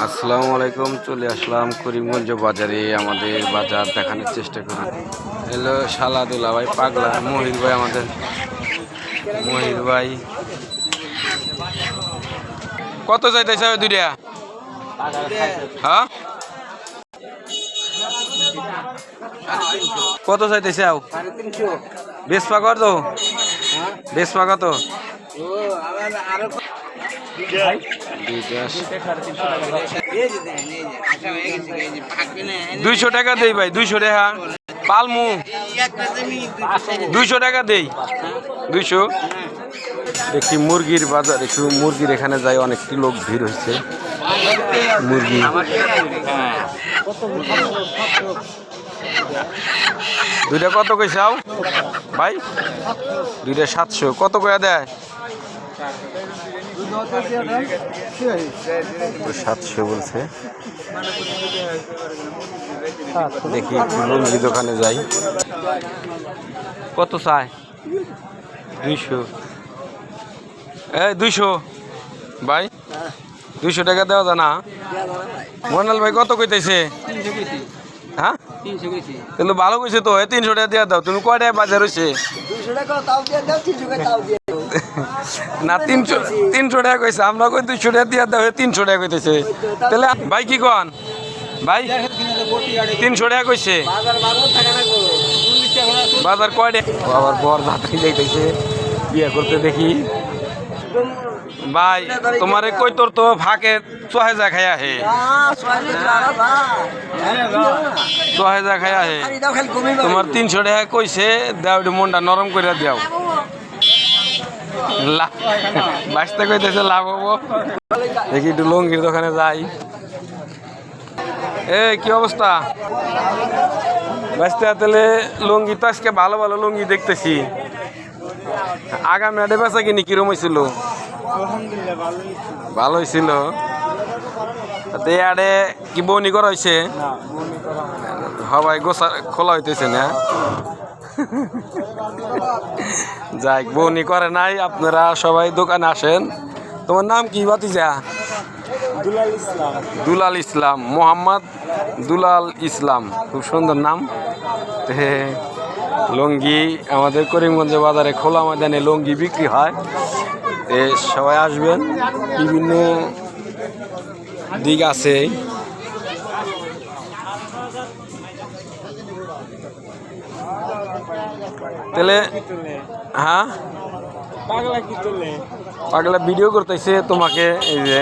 আসসালামু আলাইকুম, চলে আসলাম করিমগঞ্জ বাজারে, আমাদের বাজার দেখানোর চেষ্টা করি হ্যালো সালাদুল্লাহ ভাই, পাগলা মহির ভাই আমাদের। মহির ভাই। কত চাইতেছে দুইটা? হ্যাঁ? কত চাইতেছে আও? বেশ পাগর তো বেশ পাগা তো দুইশো টাকা দেই ভাই, দুইশো টাকা। পালমু। দুইশো টাকা দেই। দুইশো। একটি মুরগির বাজার, একটু মুরগির এখানে যাই অনেকটি লোক ভিড় হচ্ছে। মুরগি। দুইটা কত কইসাও ভাই, দুইটা সাতশো। কত কয়া দেয়? সাতশো বলছে। দেখি লুঙ্গি দোকানে যাই। কত চায়? দুইশো। এই দুইশো। ভাই দুইশো টাকা দেওয়া যায় না? মনাল ভাই কত কইতেছে? হ্যাঁ? কিন্তু ভালো কইছে তো তিনশো টাকা দেওয়া দাও। তুমি কয় টাকা বাজার হয়েছে না, তিনশো তিনশো টাকা কইছে। আমরা কই দুইশো টাকা দিয়ে দাও এই তিনশো টাকা কইতেছে। তাহলে ভাই কি কন? ভাই, তিনশো টাকা কইছে। বাজার কয় আবার বর যাত্রী বিয়ে করতে দেখি। ভাই, তোমারে কই তোর তো ফাঁকে চহে যা খাইয়া হে চহে যা খাইয়া হে তোমার তিনশো টাকা কইছে, দেও মনটা নরম করে দেও। বাঁচতে কইতেছে লাভ হব। দেখি একটু লঙ্গির দোকানে যাই। এ কি অবস্থা? বাঁচতে তাহলে লুঙ্গি তো আজকে ভালো ভালো লুঙ্গি দেখতেছি। আগামী আডে বেচা কিনি কিরম হয়েছিল ভালো হয়েছিল তে কি বনি করা হয়েছে হবাই গোসা খোলা হইতেছে না। যাই বনি করে নাই আপনারা সবাই দোকানে আসেন। তোমার নাম কি বাতিজা দুলাল ইসলাম। মোহাম্মদ দুলাল ইসলাম। খুব সুন্দর নাম। লুঙ্গি আমাদের করিমগঞ্জ বাজারে খোলা ময়দানে লুঙ্গি বিক্রি হয়। তে সবাই আসবেন। বিভিন্ন দিক আছে। তাহলে হ্যাঁ? পাগলা ভিডিও করতেছে তোমাকে এই যে।